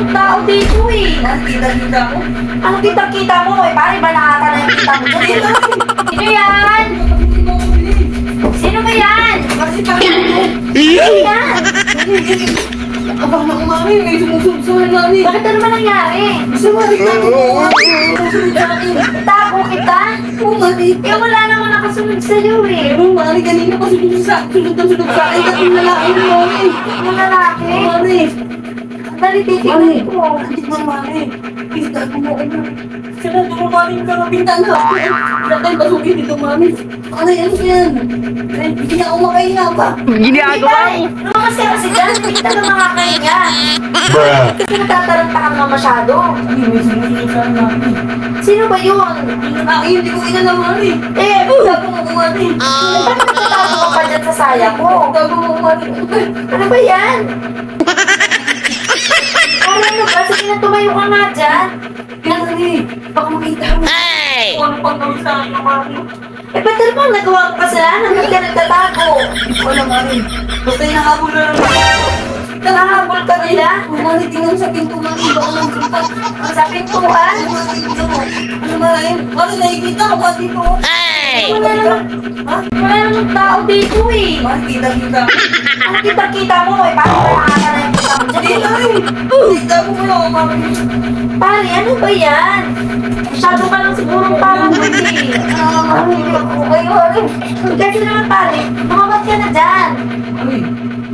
namang tao dito eh. Kita-kita ko. Ano kita-kita mo? Eh, pare ba nakata na yung kita mo? Sino yan? Sino ba yan? Kasi parang Sino yan? Abang na umami, may sumusunod sa namin. Bakit ano naman nangyari? Gusto mo rin natin mo. Tago kita? Oo, mami. Eh, wala naman nakasunod sa'yo eh. Pero mami, kanina pa sunod sa sunod na sunod sa akin. Tatlong lalaki mo, mami. Mga lalaki. Mami. Dali, titignan ko. Hindi mo, mami. Please, tago mo ako. Sila duro, mami, ka mapintan ha. Wala tayong basugin dito, mami. Ano yan yan? Eh, Hindi na ako makahinga pa. Ginagawa mo. Ano kasi kasi dyan? Na mga kanya. Bruh. Kasi natataranta ka masyado. Sumusunod sa akin, mami. Sino ba yun? Ay, hindi ko inalaw, mami. Eh, Tago mo ako, mami. ba't nagtatago ka pa dyan sa saya ko? Tago mo ako, mami. Ano ba yan? Ano ano ba? Sige na tumayo ka nga dyan. Mami, baka makita mo. Kung ano gawin sa akin, mami. Eh, ba't ano bang nagawa ko kasalanan? Ba't ka nagtatago? Hindi ko alam, mami. Basta hinahabol na lang. Nakahabol ka nila? Mami, tingnan sa pinto, mami. Baka magpunta. Sa pintuan? Ano ba yun? Mami, nakikita ko ba dito? Wala naman, Ha? wala naman tao dito eh. Mami, kita-kita. Ang kita-kita mo eh. Paano ba nakaka na mo mo. Pare, ano ba yan? Masyado ka lang siguro parang hindi. Ano yung kayo? Kasi naman pare, lumabas ka na dyan. Mami,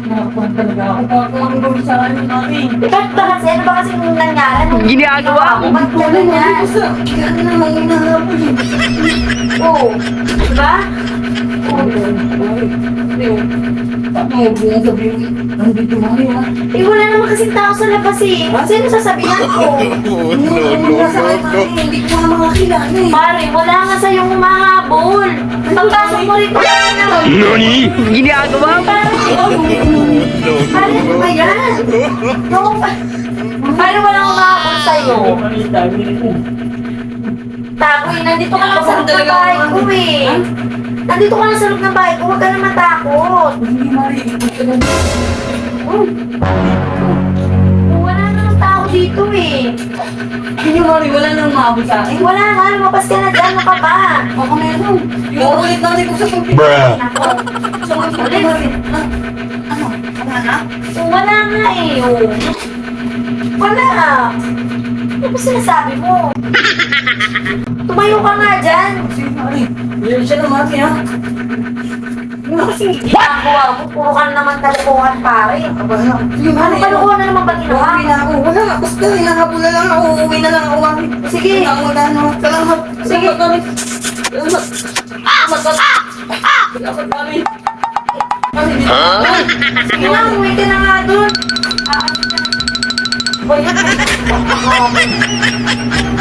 nakakuha talaga ako. Kung ano gawin sa akin, mami. Bakit ba kasi? Ano ba kasi yung nangyari? Ginagawa mo? Ba't kaya na eh. Oo. Diba? Eh, wala naman kasi tao sa labas eh. Sino sasabihan ko? No, no, akin, no, mami. Hindi ko nga mga kilala eh. Pare, wala nga sa'yong humahabol. Pagpasok mo rito, wala naman. Nani? Ginagawa mo? Pare, No, pare, ano ba yan? No, sa'yo. Takoy, nandito ka lang sa loob ng bahay ko eh. Nandito ka lang sa loob ng bahay ko, huwag ka na matakot. Hindi, mami. Wala namang tao dito eh. Hindi, mami. Wala nang maabot sa akin. Eh, wala nga, lumabas ka na dyan, ano ka pa? Baka meron. Yung ulit natin ko sa computer. Bruh. Computer, mami. Ah, Ano? Wala na? wala nga eh. oh. Wala. Ano ba sinasabi mo? Tumayo ka nga dyan. Mami. Yan siya na, mami, ha? Ano kasi ginagawa mo? Puro ka na naman kalokohan, pare. Aba, Ano mami. kalokohan na naman ba ginawa? Uuwi na ako. Wala. Basta hinahabol na lang ako. Uuwi na lang ako. Sige. Wala magano. Salamat. Sige. Salamat, mami. Salamat. Salamat, mami. Salamat, dito. Sige na, umuwi ka na nga dun. Ah, Boy, Um...